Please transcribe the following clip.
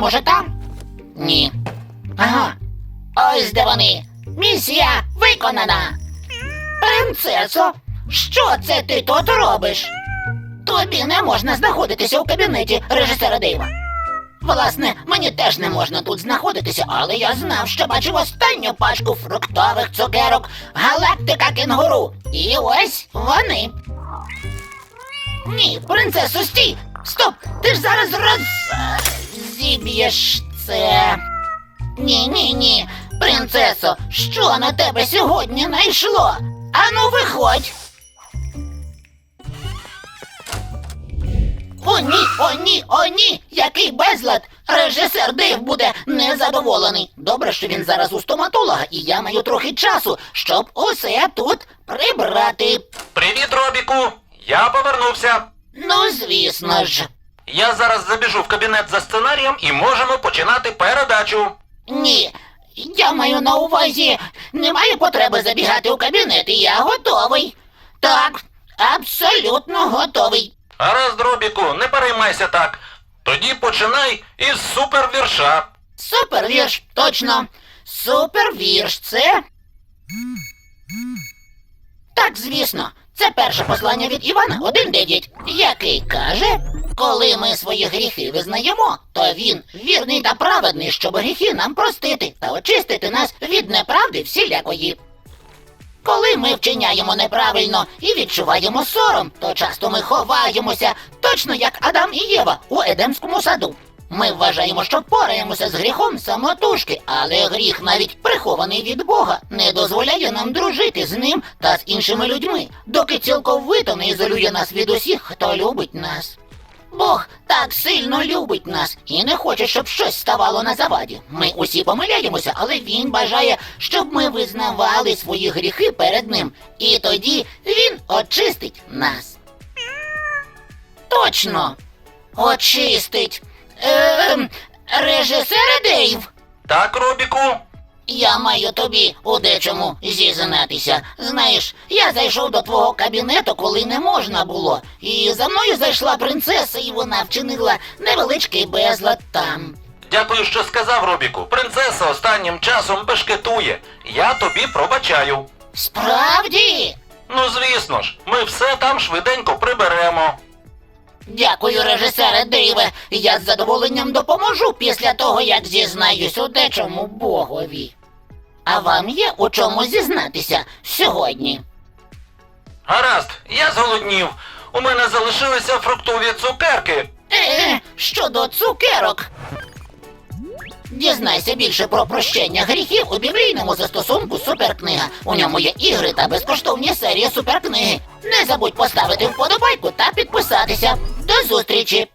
може там? Ні. Ага. Ось де вони. Місія виконана. Принцесо, що це ти тут робиш? Тобі не можна знаходитися у кабінеті режисера Дейва. Власне, мені теж не можна тут знаходитися, але я знав, що бачив останню пачку фруктових цукерок Галактика кенгуру. І ось вони. Ні, принцесо, стій! Стоп! Ти ж зараз роз... е, це. Ні, ні, ні. Принцесо, що на тебе сьогодні найшло? Ану, виходь. О, ні, о, ні, о, ні! Який безлад! Режисер Дейв буде незадоволений. Добре, що він зараз у стоматолога, і я маю трохи часу, щоб усе тут прибрати. Привіт, Робіку! Я повернувся. Ну, звісно ж. Я зараз забіжу в кабінет за сценарієм і можемо починати передачу. Ні. Я маю на увазі, немає потреби забігати у кабінет, і я готовий. Так, абсолютно готовий. Гаразд, Робіку, не переймайся так. Тоді починай із супервірша. Супервірш, точно. Супервірш, це. Так, звісно, це перше послання від Івана 1.9, який каже: коли ми свої гріхи визнаємо, то він вірний та праведний, щоб гріхи нам простити та очистити нас від неправди всілякої. Коли ми вчиняємо неправильно і відчуваємо сором, то часто ми ховаємося, точно як Адам і Єва у Едемському саду. Ми вважаємо, що впораємося з гріхом самотужки, але гріх, навіть прихований від Бога, не дозволяє нам дружити з ним та з іншими людьми, доки цілковито не ізолює нас від усіх, хто любить нас. Бог так сильно любить нас і не хоче, щоб щось ставало на заваді. Ми усі помиляємося, але він бажає, щоб ми визнавали свої гріхи перед ним, і тоді він очистить нас. Точно, очистить. Ем, режисер Дейв. Так, Робіку? Я маю тобі у дечому зізнатися. Знаєш, я зайшов до твого кабінету, коли не можна було. І за мною зайшла принцеса, і вона вчинила невеличкий безлад там. Дякую, що сказав, Робіку. Принцеса останнім часом бешкетує. Я тобі пробачаю. Справді? Ну, звісно ж, ми все там швиденько приберемо. Дякую, режисере Дейве. Я з задоволенням допоможу після того, як зізнаюсь у дечому богові. А вам є у чому зізнатися сьогодні? Гаразд, я зголоднів. У мене залишилися фруктові цукерки. Е, щодо цукерок. Дізнайся більше про прощення гріхів у біблійному застосунку Суперкнига. У ньому є ігри та безкоштовні серії суперкниги. Не забудь поставити вподобайку та підписатися. До зустрічі!